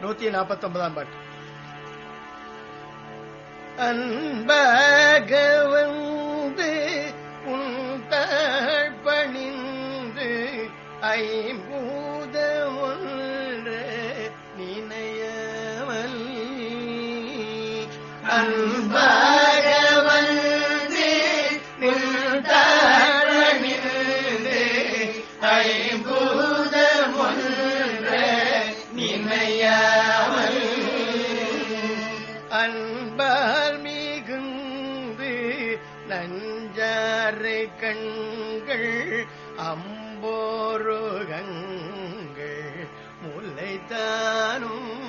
நூத்தி நாற்பத்தி ஒன்பதாம் பாட்டு அன்பாக வந்து உண்டாள் பணிந்து ஐம்பூத நினையாமல் அன்பால் மிகுந்து கண்கள் அம்போருகங்கள் முல்லைத்தானும்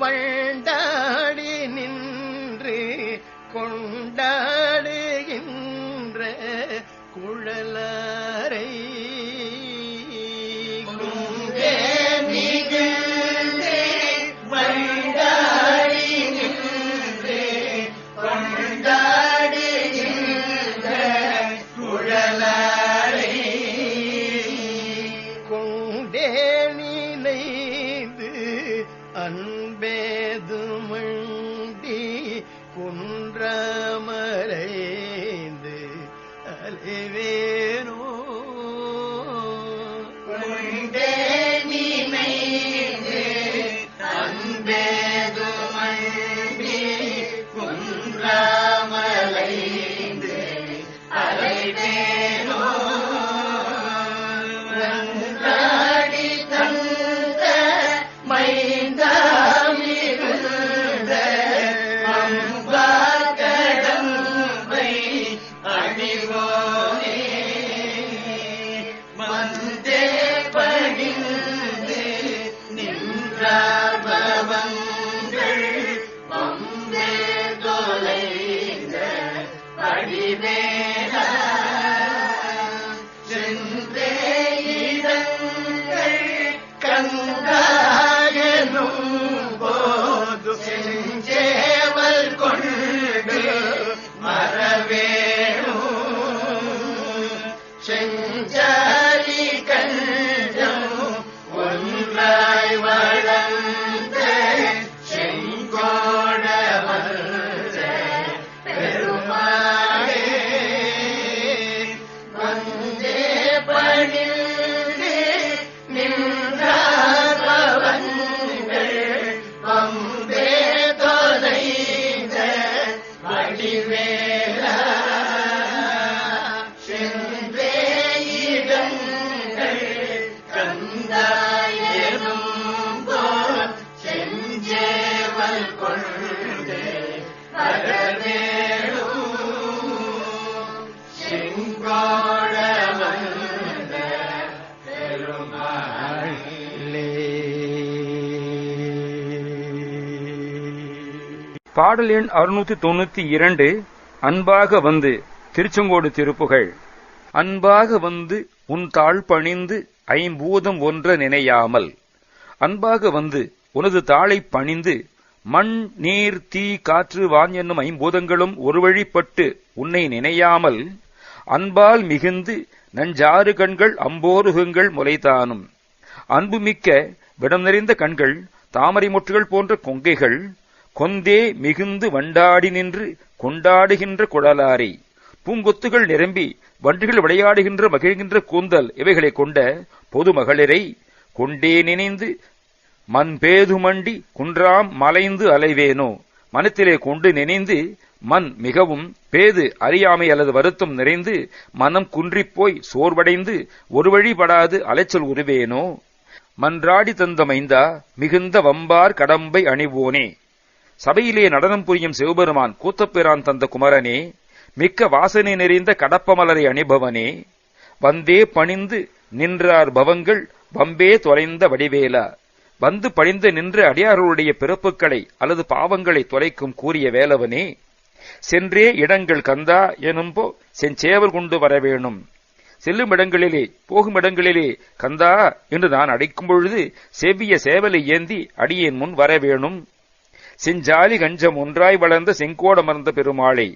வண்டாடி நின்று கொண்டாடுகின்ற குழலாரை பாடல் எண் அறுநூத்தி தொண்ணூத்தி இரண்டு அன்பாக வந்து திருச்செங்கோடு திருப்புகழ் அன்பாக வந்து உன் தாழ் பணிந்து ஐம்பூதம் ஒன்ற நினையாமல். அன்பாக வந்து உனது தாளை பணிந்து மண் நீர் தீ காற்று வான் என்னும் ஐம்பூதங்களும் ஒரு வழிப்பட்டு உன்னை நினையாமல் அன்பால் மிகுந்து நஞ்சாறு கண்கள் அம்போருகங்கள் முலைதானும் அன்புமிக்க விடம் நிறைந்த கண்கள் தாமரை முற்றுகள் போன்ற கொங்கைகள் கொந்தே மிகுந்து வண்டாடி நின்று கொண்டாடுகின்ற குழலாரை பூங்கொத்துகள் நிரம்பி வண்டுகள் விளையாடுகின்ற மகிழ்கின்ற கூந்தல் இவைகளை கொண்ட பொது மகளிரை கொண்டே நினைந்து மண் பேது மண்டி குன்றாம் மலைந்து அலைவேனோ? மனத்திலே கொண்டு நினைந்து மண் மிகவும் பேது அறியாமை அல்லது வருத்தம் நிறைந்து மனம் குன்றிப்போய் சோர்வடைந்து ஒரு வழிபடாது அலைச்சல் உருவேனோ? மன்றாடி தந்த மைந்தா மிகுந்த வம்பார் கடம்பை அணிவோனே? சபையிலே நடனம் புரியும் சிவபெருமான் கூத்தப்பெறான் தந்த குமரனே மிக்க வாசனை நிறைந்த கடப்பமலரை அணிபவனே? வந்தே பணிந்து நின்றார் பவங்கள் வம்பே தொலைந்த வடிவேலா? வந்து பணிந்து நின்று அடியார்களுடைய பிறப்புகளை அல்லது பாவங்களை தொலைக்கும் கூறிய வேலவனே சென்றே இடங்கள் கந்தா எனும்போ செஞ்சேவல் கொண்டு வர வேணும். செல்லும் இடங்களிலே போகும் இடங்களிலே கந்தா என்று நான் அடைக்கும் பொழுது செவ்விய சேவலை ஏந்தி அடியேன் முன் வர வேணும். செஞ்சாலி கஞ்சம் ஒன்றாய் வளர்ந்த செங்கோடமர்ந்த பெருமாளை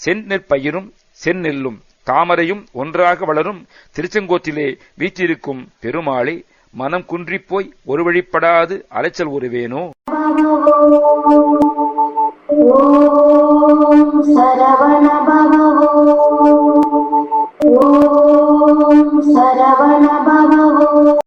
செந்நெற்பயிரும் செந்நெல்லும் தாமரையும் ஒன்றாக வளரும் திருச்செங்கோட்டிலே வீற்றிருக்கும் பெருமாளை மனம் குன்றிப்போய் ஒரு வழிப்படாது அலைச்சல் உருவேனோ?